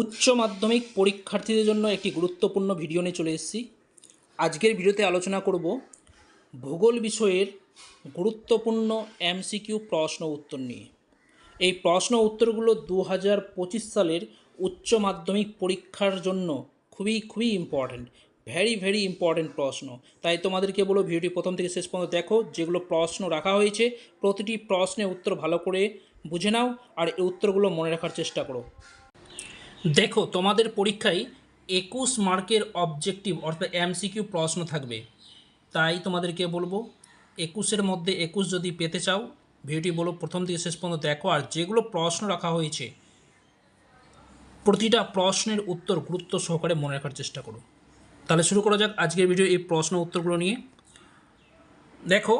উচ্চ মাধ্যমিক পরীক্ষার্থীদের জন্য একটি গুরুত্বপূর্ণ ভিডিও নিয়ে চলে এসেছি। আজকের ভিডিওতে আলোচনা করব ভূগোল বিষয়ের গুরুত্বপূর্ণ এমসিকিউ প্রশ্ন উত্তর নিয়ে। এই প্রশ্ন উত্তরগুলো দু হাজার পঁচিশ সালের উচ্চ মাধ্যমিক পরীক্ষার জন্য খুবই খুবই ইম্পর্ট্যান্ট ভেরি ভেরি ইম্পর্ট্যান্ট প্রশ্ন। তাই তোমাদেরকে বলো ভিডিওটি প্রথম থেকে শেষ পর্যন্ত দেখো, যেগুলো প্রশ্ন রাখা হয়েছে, প্রতিটি প্রশ্নের উত্তর ভালো করে বুঝে নাও, আর এই উত্তরগুলো মনে রাখার চেষ্টা করো। দেখো, তোমাদের পরীক্ষায় একুশ মার্কের অবজেক্টিভ অর্থাৎ এমসিকিউ প্রশ্ন থাকবে। তাই তোমাদেরকে বলব, একুশের মধ্যে একুশ যদি পেতে চাও, ভিডিওটি বলো প্রথম থেকে শেষ পর্যন্ত দেখো, আর যেগুলো প্রশ্ন রাখা হয়েছে, প্রতিটা প্রশ্নের উত্তর গুরুত্ব সহকারে মনে রাখার চেষ্টা করো। তাহলে শুরু করা যাক আজকের ভিডিও এই প্রশ্ন উত্তরগুলো নিয়ে। দেখো,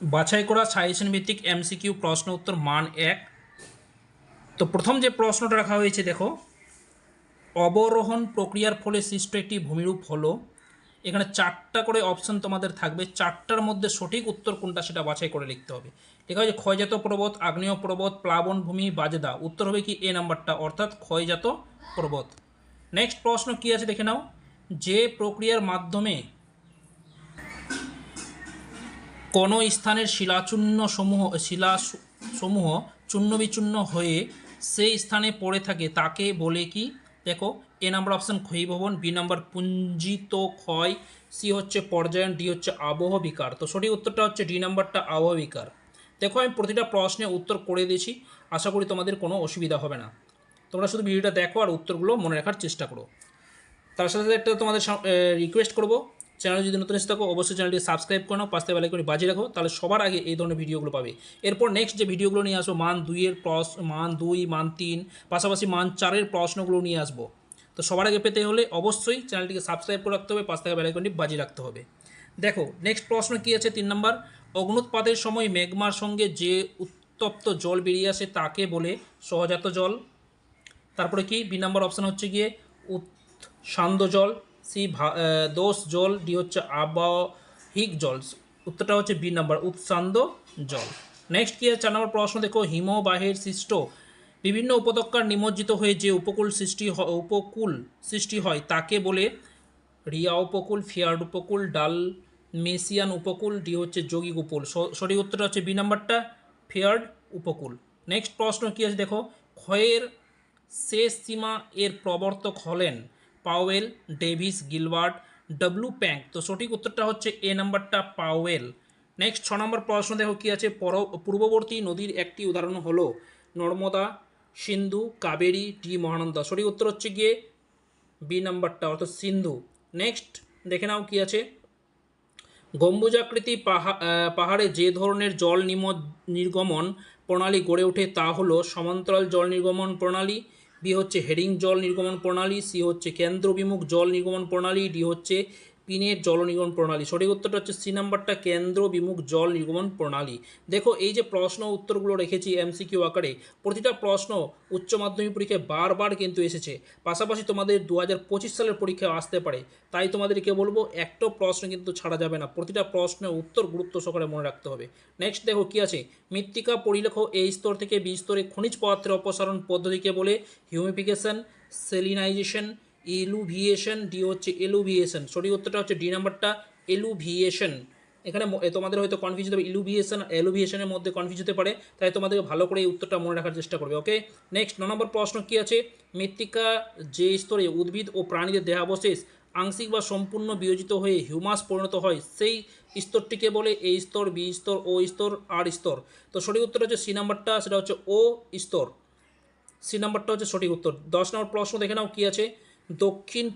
বাছাই করা সাজেশন ভিত্তিক এমসিকিউ প্রশ্ন উত্তর মান এক তো প্রথম যে প্রশ্নটা রাখা হয়েছে, দেখো, অবরোহণ প্রক্রিয়ার ফলে সৃষ্ট একটি ভূমিরূপ হলো, এখানে চারটা করে অপশন তোমাদের থাকবে, চারটার মধ্যে সঠিক উত্তর কোনটা সেটা বাছাই করে লিখতে হবে। ঠিক আছে ক্ষয়জাত পর্বত আগ্নেয় পর্বত প্লাবন ভূমি, বাজেদা। উত্তর হবে কি, এ নাম্বারটা, অর্থাৎ ক্ষয়জাত পর্বত। নেক্সট প্রশ্ন কি আছে দেখে নাও। যে প্রক্রিয়ার মাধ্যমে কোনো স্থানের শিলাচূর্ণ সমূহ, শিলা সমূহ চূর্ণ বিচূর্ণ হয়ে সেই স্থানে পড়ে থাকে। তাকে বলে কি? দেখো, এ নাম্বার অপশান ক্ষয়ীভবন, বি নাম্বার পুঞ্জিত ক্ষয় সি হচ্ছে পর্যায়ন, ডি হচ্ছে আবহ বিকার। তো সঠিক উত্তরটা হচ্ছে ডি নাম্বারটা আবহ বিকার। দেখো, আমি প্রতিটা প্রশ্নে উত্তর করে দিয়েছি। আশা করি তোমাদের কোনো অসুবিধা হবে না। তোমরা শুধু ভিডিওটা দেখো আর উত্তরগুলো মনে রাখার চেষ্টা করো। তার সাথে সাথে একটা তোমাদের রিকোয়েস্ট করব। চ্যানেল যদি নতুন এসে থাকো, অবশ্যই চ্যানেলটি সাবস্ক্রাইব করো পাঁচতে বেলা করে বাজিয়ে রাখো, তাহলে সবার আগে এই ধরনের ভিডিওগুলো পাবে। এরপর নেক্সট যে ভিডিওগুলো নিয়ে আসব, মান দুইয়ের প্রস মান দুই, মান তিন, পাশাপাশি মান চারের প্রশ্নগুলো নিয়ে আসব। তো সবার আগে পেতে হলে অবশ্যই চ্যানেলটিকে সাবস্ক্রাইব করে রাখতে হবে পাঁচ থেকে বেলাইকনটি বাজিয়ে রাখতে হবে। দেখো নেক্সট প্রশ্ন কী আছে? তিন নম্বর, অগ্নুৎপাতের সময় মেঘমার সঙ্গে যে উত্তপ্ত জল বেরিয়ে আসে তাকে বলে সহজাত জল। তারপরে কি? বি নাম্বার অপশান হচ্ছে গিয়ে উৎসান্দ জল। সি দোষ জল, ডি হচ্ছে আবাহিক জল। উত্তরটা হচ্ছে বি নাম্বার, উৎসান্দ জল। নেক্সট কি চার নম্বর প্রশ্ন, দেখো, হিমবাহের সৃষ্ট। বিভিন্ন উপত্যকার নিমজ্জিত হয়ে যে উপকূল সৃষ্টি উপকূল সৃষ্টি হয়, তাকে বলে রিয়া উপকূল, ফিয়ার্ড উপকূল ডাল মেসিয়ান উপকূল, ডি হচ্ছে যোগিক উপকূল। সঠিক উত্তরটা হচ্ছে বি নাম্বারটা, ফিয়ার্ড উপকূল। নেক্সট প্রশ্ন কী আছে? দেখো, ক্ষয়ের শেষ সীমা এর প্রবর্তক হলেন Powell, Davis Gilbert W Penck তো সঠিক উত্তরটা হচ্ছে এ নাম্বারটা পাওয়েল। নেক্সট, ছ নম্বর প্রশ্ন দেখো কী আছে। পর, পূর্ববর্তী নদীর একটি উদাহরণ হলো নর্মদা, সিন্ধু, কাবেরী, ডি মহানন্দা। সঠিক উত্তর হচ্ছে গিয়ে বি নাম্বারটা, অর্থাৎ সিন্ধু। নেক্সট, দেখে নাও কি আছে। গম্বুজাকৃতি পাহা পাহাড়ে যে ধরনের জল নিম নির্গমন প্রণালী গড়ে ওঠে তা হলো সমান্তরাল জল নির্গমন প্রণালী বি হচ্ছে হেডিং জল নির্গমন প্রণালী সি হচ্ছে কেন্দ্রবিমুখ জল নির্গমন প্রণালী ডি হচ্ছে পিনের জল নির্গমন প্রণালী। সঠিক উত্তরটা হচ্ছে সি নাম্বারটা, কেন্দ্র বিমুখ জল নির্গমন প্রণালী। দেখো, এই যে প্রশ্ন উত্তরগুলো রেখেছি এমসিকিউ আকারে, প্রতিটা প্রশ্ন উচ্চ মাধ্যমিক পরীক্ষায় বারবার কিন্তু এসেছে। পাশাপাশি তোমাদের দু হাজার পঁচিশ সালের পরীক্ষায় আসতে পারে। তাই তোমাদেরকে বলব একটাও প্রশ্ন কিন্তু ছাড়া যাবে না। প্রতিটা প্রশ্নের উত্তর গুরুত্ব সহকারে মনে রাখতে হবে। নেক্সট দেখো কি আছে? মৃত্তিকা পরিলেখ এই স্তর থেকে বি স্তরে খনিজ পদার্থের অপসারণ পদ্ধতিকে বলে হিউমিফিকেশন সেলিনাইজেশন এলুভিয়েশন, ডি হচ্ছে এলুভিয়েশন। সঠিক উত্তরটা হচ্ছে ডি, নাম্বারটা এলুভিয়েশন। এখানে তোমাদের হয়তো কনফিউজ হবে ইলুভিয়েশন এলুভিয়েশনের মধ্যে কনফিউজ হতে পারে। তাই তোমাদেরকে ভালো করে এই উত্তরটা মনে রাখার চেষ্টা করবে ওকে নেক্সট ন নম্বর প্রশ্ন কী আছে? মৃত্তিকা যে স্তরে উদ্ভিদ ও প্রাণীদের দেহাবশেষ আংশিক বা সম্পূর্ণ বিয়োজিত হয়ে হিউমাস পরিণত হয়, সেই স্তরটিকে বলে এই স্তর বি স্তর ও স্তর আর স্তর। তো সঠিক উত্তর হচ্ছে সি নাম্বারটা, সেটা হচ্ছে ও স্তর। সি নাম্বারটা হচ্ছে সঠিক উত্তর। দশ নম্বর প্রশ্ন দেখে নাও কী আছে? দক্ষিণ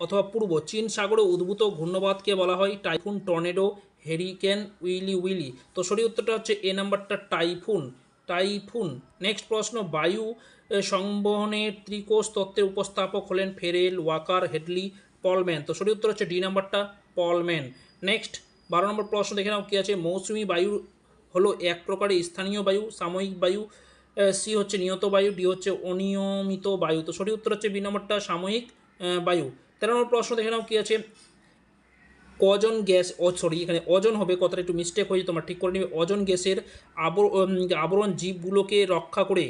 অথবা পূর্ব চীন সাগরে উদ্ভূত ঘূর্ণবাদকে বলা হয় typhoon tornado hurricane willy willy. তো সঠিক উত্তরটা হচ্ছে এ নাম্বারটা টাইফুন। টাইফুন। নেক্সট প্রশ্ন বায়ু এ, সংবহনের ত্রিকোষ তত্ত্বের উপস্থাপক হলেন ফেরেল ওয়াকার হেডলি পলম্যান। তো সঠিক উত্তর হচ্ছে ডি নাম্বারটা পলম্যান। নেক্সট বারো নম্বর প্রশ্ন দেখে নাও কী আছে। মৌসুমি বায়ু হলো এক প্রকারের স্থানীয় বায়ু সাময়িক বায়ু সি হচ্ছে নিয়ত বায়ু ডি হচ্ছে অনিয়মিত বায়ু। তো সঠিক উত্তর হচ্ছে বি নম্বরটা সাময়িক বায়ু। তেরো নম্বর প্রশ্ন দেখে নাও কী আছে। কজন গ্যাস ও সরি এখানে অজন হবে, কথাটা একটু মিস্টেক হয়েছে তোমরা ঠিক করে নিবে। অজন গ্যাসের আবর আবরণ জীবগুলোকে রক্ষা করে,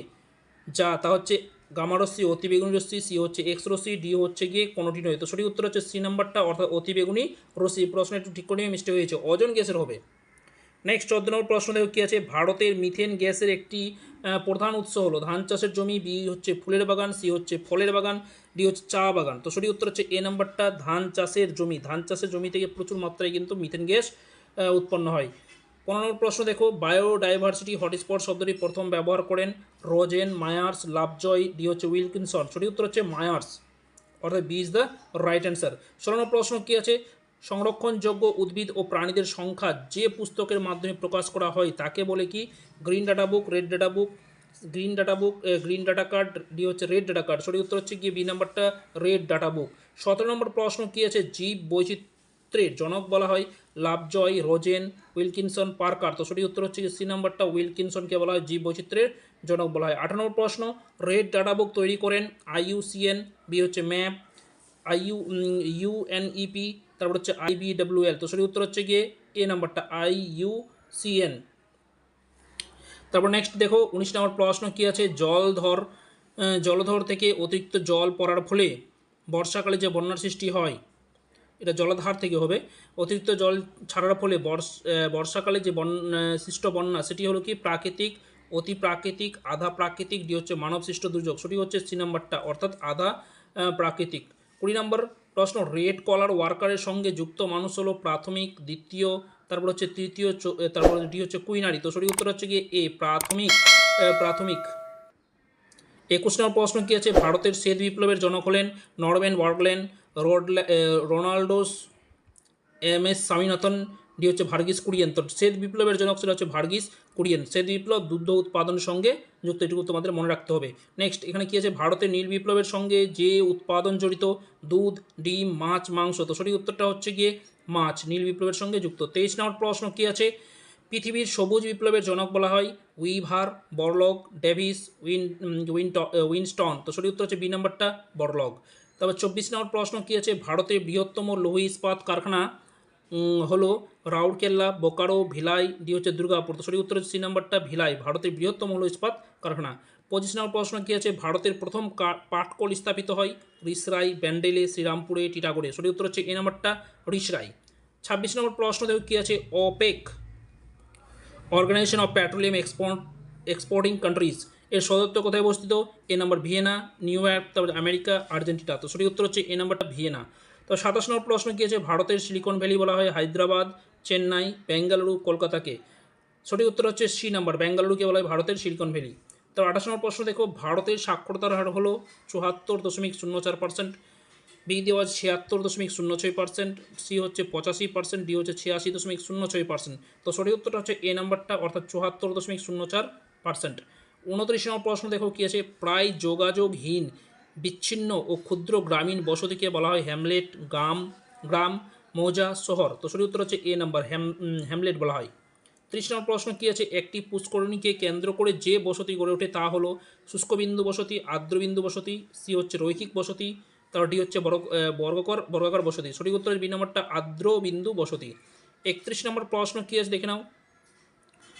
যা, তা হচ্ছে গামারশ্মি অতিবেগুনি রশ্মি সি হচ্ছে এক্স রশ্মি ডি হচ্ছে গিয়ে কোনোটি নয়। তো সঠিক উত্তর হচ্ছে সি নাম্বারটা, অর্থাৎ অতিবেগুনি রশ্মি। প্রশ্ন একটু ঠিক করে নিয়ে মিস্টেক হয়েছে অজন গ্যাসের হবে। নেক্সট চোদ্দ নম্বর প্রশ্ন দেখো কী আছে? ভারতের মিথেন গ্যাসের একটি প্রধান উৎস হলো ধান চাষের জমি, বি হচ্ছে ফুলের বাগান, সি হচ্ছে ফলের বাগান, ডি হচ্ছে চা বাগান। তো সঠিক উত্তর হচ্ছে এ নাম্বারটা ধান চাষের জমি। ধান চাষের জমি থেকে প্রচুর মাত্রায় কিন্তু মিথেন গ্যাস উৎপন্ন হয়। পনেরো নম্বর প্রশ্ন দেখো বায়োডাইভার্সিটি হটস্পট শব্দটি প্রথম ব্যবহার করেন রোজেন, মায়ার্স, লাভজয়, ডি হচ্ছে উইলকিনসন। সঠিক উত্তর হচ্ছে মায়ার্স। অর্থাৎ B is the right answer. ষোলো নম্বর প্রশ্ন কী আছে? সংরক্ষণযোগ্য উদ্ভিদ ও প্রাণীদের সংখ্যা যে পুস্তকের মাধ্যমে প্রকাশ করা হয় তাকে বলে কি? Green data book red data book green data book green data card D হচ্ছে রেড ডাটা কার্ড সঠিক উত্তর হচ্ছে গিয়ে বি নাম্বারটা রেড ডাটা বুক সতেরো নম্বর প্রশ্ন কী আছে? জীব বৈচিত্র্যের জনক বলা হয় লাভজয়, রোজেন, উইলকিনসন, পার্কার। তো সঠিক উত্তর হচ্ছে সি নাম্বারটা উইলকিনসনকে বলা হয় জীব বৈচিত্র্যের জনক বলা হয়। আঠারো নম্বর প্রশ্ন রেড ডাটা বুক তৈরি করেন আইইউসিএন বি হচ্ছে ম্যাপ, আইইউ ইউএনইপি তারপর হচ্ছে আইবিডব্লিউএল তো সঠিক উত্তর হচ্ছে গিয়ে এ নাম্বারটা আই ইউ সি এন তারপর নেক্সট দেখো, উনিশ নম্বর প্রশ্ন কী আছে? জলধর জলধর থেকে অতিরিক্ত জল পড়ার ফলে বর্ষাকালে যে বন্যার সৃষ্টি হয়, এটা জলাধার থেকে হবে। অতিরিক্ত জল ছাড়ার ফলে বর্ষাকালে যে বন্যা সৃষ্ট বন্যা, সেটি হলো কি? প্রাকৃতিক, অতি প্রাকৃতিক, আধা প্রাকৃতিক ডি হচ্ছে মানব সৃষ্ট দুর্যোগ। সেটি হচ্ছে সি নাম্বারটা, অর্থাৎ আধা প্রাকৃতিক। কুড়ি নম্বর প্রশ্ন, রেড কলার ওয়ার্কারের সঙ্গে যুক্ত মানুষ হলো প্রাথমিক, দ্বিতীয়, তারপর হচ্ছে তৃতীয় তারপর ডি হচ্ছে কুইনারি। তো সঠিক উত্তর হচ্ছে গিয়ে এ, প্রাথমিক প্রাথমিক। একুশ নম্বর প্রশ্ন কী আছে? ভারতের শ্বেত বিপ্লবের জনক হলেন নরম্যান বার্গলেন রোড রোনাল্ডোস, এম এস স্বামীনাথন ডি হচ্ছে ভার্গিস কুরিয়েন। তো শ্বেত বিপ্লবের জনক সেটা হচ্ছে ভার্গিস কুরিয়েন। শ্বেত বিপ্লব দুগ্ধ উৎপাদনের সঙ্গে যুক্ত, এটুকু তোমাদের মনে রাখতে হবে। নেক্সট এখানে কী আছে? ভারতের নীল বিপ্লবের সঙ্গে যে উৎপাদন জড়িত, দুধ, ডিম, মাছ, মাংস, তো সঠিক উত্তরটা হচ্ছে গিয়ে মাছ, নীল বিপ্লবের সঙ্গে যুক্ত। তেইশ নম্বর প্রশ্ন কী আছে? পৃথিবীর সবুজ বিপ্লবের জনক বলা হয় উইভার বরলগ ডেভিস উইন, উইনট, উইনস্টন। তো সঠিক উত্তর হচ্ছে বি নাম্বারটা বরলগ তারপর চব্বিশ নম্বর প্রশ্ন কী আছে? ভারতের বৃহত্তম লৌহ ইস্পাত কারখানা হলো রাউরকেল্লা, বোকারো, ভিলাই, ডি হচ্ছে দুর্গাপুর তো সঠিক উত্তর হচ্ছে সি নাম্বারটা ভিলাই, ভারতের বৃহত্তম লৌহ ইস্পাত কারখানা। পঁচিশ নম্বর প্রশ্ন কী আছে? ভারতের প্রথম পাটকল স্থাপিত হয় রিসরাই, ব্যান্ডেলে, শ্রীরামপুরে, টিটাগড়ে। সঠিক উত্তর হচ্ছে এ নাম্বারটা রিসরাই। ছাব্বিশ নম্বর প্রশ্ন দেখো কী আছে? OPEC organization of petroleum export, exporting countries. এর সদত্ব কোথায় অবস্থিত? A number Vienna, New York, তারপর আমেরিকা, আর্জেন্টিনা। তো সঠিক উত্তর হচ্ছে এ নাম্বারটা ভিয়েনা। তো সাতাশ নম্বর প্রশ্ন কী আছে? ভারতের সিলিকন ভ্যালি বলা হয়, হায়দ্রাবাদ, চেন্নাই, বেঙ্গালুরু, কলকাতাকে। সঠিক উত্তর হচ্ছে সি নাম্বার, বেঙ্গালুরুকে বলা হয় ভারতের সিলিকন ভ্যালি তো আঠাশ নম্বর প্রশ্ন দেখো, ভারতের সাক্ষরতার হার হলো চুয়াত্তর দশমিক শূন্য চার পার্সেন্ট বি দেওয়া আছে ছিয়াত্তর দশমিক শূন্য ছয় পার্সেন্ট সি হচ্ছে পঁচাশি পার্সেন্ট ডি হচ্ছে ছিয়াশি দশমিক শূন্য ছয় পার্সেন্ট তো সঠিক উত্তরটা হচ্ছে এ নাম্বারটা, অর্থাৎ চুয়াত্তর দশমিক শূন্য চার পার্সেন্ট উনত্রিশ নম্বর প্রশ্ন দেখো কী আছে? প্রায় যোগাযোগহীন বিচ্ছিন্ন ও ক্ষুদ্র গ্রামীণ বসতিকে বলা হয় হ্যামলেট গ্রাম গ্রাম, মৌজা শহর। তো সঠিক উত্তর হচ্ছে এ নাম্বার, হ্যাম হ্যামলেট বলা হয়। ত্রিশ নম্বর প্রশ্ন কী আছে? একটি পুষ্করণীকে কেন্দ্র করে যে বসতি গড়ে ওঠে তা হলো শুষ্কবিন্দু বসতি, আর্দ্রবিন্দু বসতি, সি হচ্ছে রৈখিক বসতি তারপর ডি হচ্ছে বর্গ বর্গকর, বর্গাকার বসতি। সঠিক উত্তরের বি নম্বরটা আর্দ্র বিন্দু বসতি। একত্রিশ নম্বর প্রশ্ন কী আছে? দেখে নাও।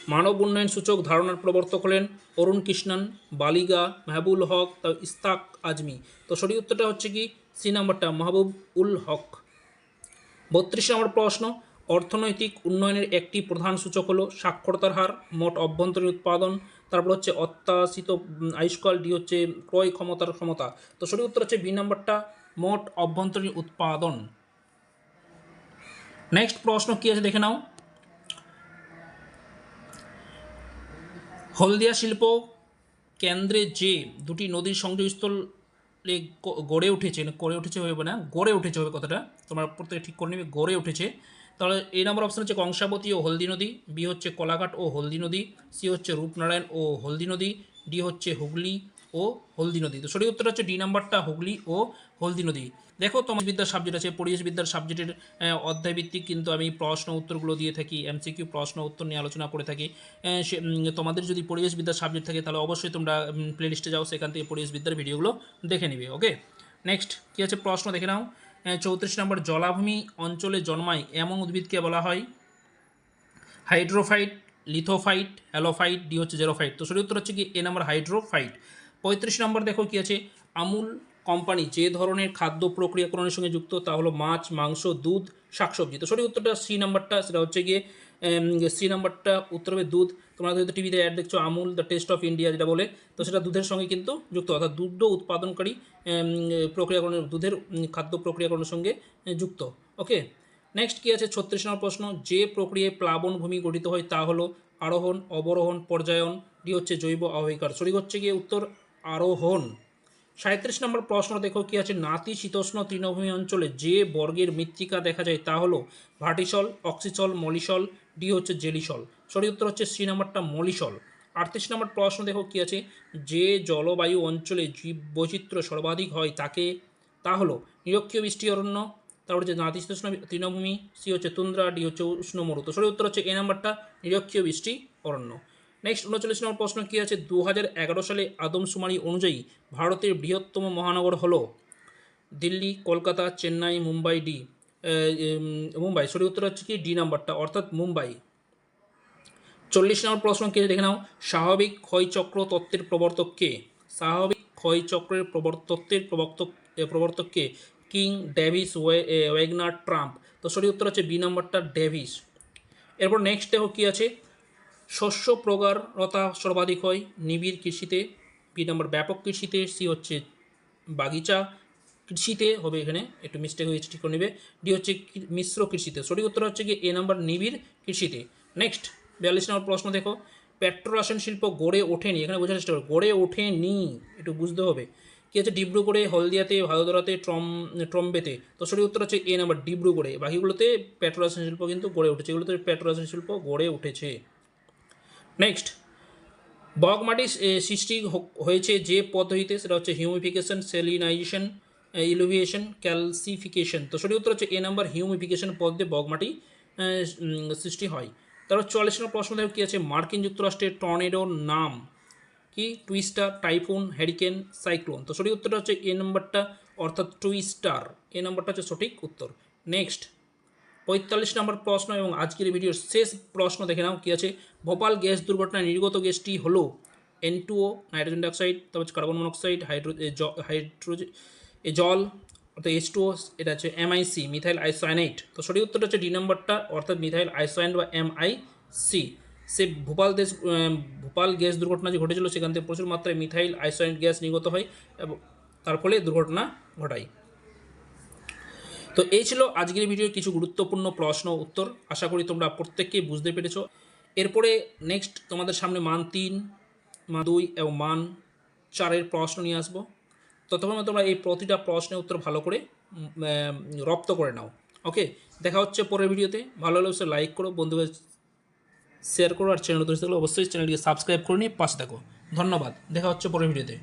মানব উন্নয়ন সূচক ধারণার প্রবর্তক হলেন অরুণ কৃষ্ণন বালিগা মাহবুল হক তার ইস্তাক আজমি। তো সঠিক উত্তরটা হচ্ছে কি? সি নাম্বারটা, মাহবুব উল হক। বত্রিশ নম্বর প্রশ্ন, অর্থনৈতিক উন্নয়নের একটি প্রধান সূচক হলো সাক্ষরতার হার, মোট অভ্যন্তরীণ উৎপাদন, তারপর হচ্ছে অত্যাশিত আয়ুষ্কাল, ডি হচ্ছে ক্রয় ক্ষমতার ক্ষমতা। তো সঠিক উত্তর হচ্ছে বি নাম্বারটা, মোট অভ্যন্তরীণ উৎপাদন। নেক্সট প্রশ্ন কী আছে দেখে নাও। হলদিয়া শিল্প কেন্দ্রে যে দুটি নদীর সংযোগস্থলে গড়ে উঠেছে গড়ে উঠেছে হবে না গড়ে উঠেছে হবে কথাটা, তোমার প্রত্যেকে ঠিক করে নেবে, গড়ে উঠেছে। তাহলে এই নম্বর অপশান হচ্ছে কংসাবতী ও হলদি নদী বি হচ্ছে কলাঘাট ও হলদি নদী সি হচ্ছে রূপনারায়ণ ও হলদি নদী ডি হচ্ছে হুগলি। ও হলদি নদী। তো সঠিক উত্তর হচ্ছে ডি নাম্বারটা হুগলি ও হলদি নদী। দেখো তোমার বিদ্যার সাবজেক্ট আছে পরিবেশ বিদ্যার সাবজেক্টের অধ্যায় ভিত্তিক কিন্তু আমি প্রশ্ন উত্তরগুলো দিয়ে থাকি এমসিকিউ প্রশ্ন উত্তর নিয়ে আলোচনা করে থাকি। তোমাদের যদি পরিবেশ বিদ্যার সাবজেক্ট থাকে, তাহলে অবশ্যই তোমরা প্লেলিস্টে যাও, সেখান থেকে পরিবেশ বিদ্যার ভিডিওগুলো দেখে নিবে ওকে নেক্সট কী আছে প্রশ্ন? দেখে নাও। চৌত্রিশ নম্বর, জলাভূমি অঞ্চলে জন্মায় এমন উদ্ভিদকে বলা হয়? হাইড্রোফাইট, লিথোফাইট, অ্যালোফাইট, ডি হচ্ছে জেরোফাইট। তো সঠিক উত্তর হচ্ছে কি, এ নাম্বার হাইড্রোফাইট। পঁয়ত্রিশ নম্বর দেখো কি আছে? আমুল কোম্পানি যে ধরনের খাদ্য প্রক্রিয়াকরণের সঙ্গে যুক্ত, তা হলো মাছ, মাংস, দুধ, শাকসবজি। তো সঠিক উত্তরটা সি নাম্বারটা, সেটা হচ্ছে গিয়ে সি নাম্বারটা উত্তর হবে দুধ। তোমরা হয়তো টিভিতে অ্যাড দেখছ, Amul the taste of India যেটা বলে। তো সেটা দুধের সঙ্গে কিন্তু যুক্ত, অর্থাৎ দুগ্ধ উৎপাদনকারী প্রক্রিয়াকরণের, দুধের খাদ্য প্রক্রিয়াকরণের সঙ্গে যুক্ত। ওকে? নেক্সট কী আছে? ছত্রিশ নম্বর প্রশ্ন, যে প্রক্রিয়ায় প্লাবন ভূমি গঠিত হয়, তা হলো আরোহণ, অবরোহণ, পর্যায়ন, ডি হচ্ছে জৈব আবহিকার। সঠিক হচ্ছে গিয়ে উত্তর আরোহণ। সাঁত্রিশ নম্বর প্রশ্ন দেখো কি আছে? নাতি শীতোষ্ণ তৃণভূমি অঞ্চলে যে বর্গের মৃত্তিকা দেখা যায় তা হলো ভাটিসল, অক্সিসল, মলিসল, ডি হচ্ছে জেলিসল। সঠিক উত্তর হচ্ছে সি নাম্বারটা মলিসল। আটত্রিশ নম্বর প্রশ্ন দেখো কি আছে? যে জলবায়ু অঞ্চলে জীব বৈচিত্র্য সর্বাধিক হয় তাকে তা হলো নিরক্ষীয় বৃষ্টি অরণ্য, তারপর হচ্ছে নাতিশীতোষ্ণ তৃণভূমি, সি হচ্ছে তুন্দ্রা, ডি হচ্ছে উষ্ণ মরু। তো সঠিক উত্তর হচ্ছে এ নাম্বারটা নিরক্ষীয় বৃষ্টি অরণ্য। নেক্সট উনচল্লিশ নম্বর প্রশ্ন কী আছে? দু হাজার এগারো সালে আদমশুমারি অনুযায়ী ভারতের বৃহত্তম মহানগর হলো দিল্লি কলকাতা চেন্নাই মুম্বাই ডি মুম্বাই। সঠিক উত্তর হচ্ছে কি? ডি নাম্বারটা অর্থাৎ মুম্বাই। চল্লিশ নম্বর প্রশ্ন কে দেখে নাও। স্বাভাবিক ক্ষয়চক্র তত্ত্বের প্রবর্তক কে? স্বাভাবিক ক্ষয়চক্রের প্রবর্ত তত্ত্বের প্রবর্তক এ, প্রবর্তক কে? ডেভিস ওয়ে ওয়েগনার ট্রাম্প। তো সঠিক উত্তর হচ্ছে বি নাম্বারটা ডেভিস। এরপর নেক্সট দেখো কী আছে? শস্য প্রগারতা সর্বাধিক হয় নিবিড় কৃষিতে। বি নম্বর ব্যাপক কৃষিতে সি হচ্ছে বাগিচা। কৃষিতে হবে এখানে, একটু মিস্টেক হয়েছে ঠিক করে নেবে। ডি হচ্ছে মিশ্র কৃষিতে। সঠিক উত্তর হচ্ছে কি এ নাম্বার নিবিড় কৃষিতে। নেক্সট বিয়াল্লিশ নম্বর প্রশ্ন দেখো। পেট্রোরাসায়ন শিল্প গড়ে ওঠেনি, এখানে বোঝার চেষ্টা করো। গড়ে ওঠেনি, একটু বুঝতে হবে। কি আছে ডিব্রুগড়ে, হলদিয়াতে ভাদোদরাতে ট্রম, ট্রম্বেতে? তো সঠিক উত্তর হচ্ছে এ নাম্বার ডিব্রুগড়ে। বাকিগুলোতে পেট্রোরাসায়ন শিল্প কিন্তু গড়ে উঠেছে। এগুলোতে পেট্রোরাসায়ন শিল্প গড়ে উঠেছে। নেক্সট বগ মাটি এ, সৃষ্টি হয়েছে যে পদ্ধতিতে সেটা হচ্ছে হিউমিফিকেশন সেলিনাইজেশন ইলুভিয়েশন ক্যালসিফিকেশন তো সঠিক উত্তর হচ্ছে এ নাম্বার হিউমিফিকেশন পদ্ধতি বগ মাটি এ, উম, সৃষ্টি হয় তারপর চল্লিশ নম্বর প্রশ্ন দেখো কী আছে? মার্কিন যুক্তরাষ্ট্রের টর্নেডোর নাম কি? টুইস্টার টাইফুন হ্যারিকেন সাইক্লোন তো সঠিক উত্তরটা হচ্ছে এ নম্বরটা অর্থাৎ টুইস্টার এ নম্বরটা হচ্ছে সঠিক উত্তর। নেক্সট পঁয়তাল্লিশ নম্বর প্রশ্ন এবং আজকের ভিডিওর শেষ প্রশ্ন দেখে নাও, কী আছে? ভোপাল গ্যাস দুর্ঘটনায় নির্গত গ্যাসটি হলো এন টুও নাইট্রোজেন ডাইঅক্সাইড, তারপর কার্বন মনোক্সাইড, হাইড্রো হাইড্রোজেন জল, অর্থাৎ এইচ টুও এটা হচ্ছে এমআইসি মিথাইল আইসোয়ানাইট তো সঠিক উত্তরটা হচ্ছে ডি নম্বরটা, অর্থাৎ মিথাইল আইসোয়ানাইট বা এমআইসি সে ভোপাল দেশ ভোপাল গ্যাস দুর্ঘটনা যে ঘটেছিল, সেখান থেকে প্রচুর মাত্রায় মিথাইল আইসোয়ানাইট গ্যাস নির্গত হয় এবং তার ফলে দুর্ঘটনা ঘটায়। তো এই ছিল আজকের ভিডিওর কিছু গুরুত্বপূর্ণ প্রশ্ন উত্তর। আশা করি তোমরা প্রত্যেককেই বুঝতে পেরেছ। এরপরে নেক্সট তোমাদের সামনে মান তিন, মান দুই এবং মান চারের প্রশ্ন নিয়ে আসব। ততক্ষণ তোমরা এই প্রতিটা প্রশ্নের উত্তর ভালো করে রপ্ত করে নাও। ওকে দেখা হচ্ছে পরের ভিডিওতে। ভালো হলে অবশ্যই লাইক করো, বন্ধুদের শেয়ার করো আর চ্যানেল তৈরি অবশ্যই চ্যানেলটিকে সাবস্ক্রাইব করে নিয়ে পাশে থাকো। ধন্যবাদ। দেখা হচ্ছে পরের ভিডিওতে।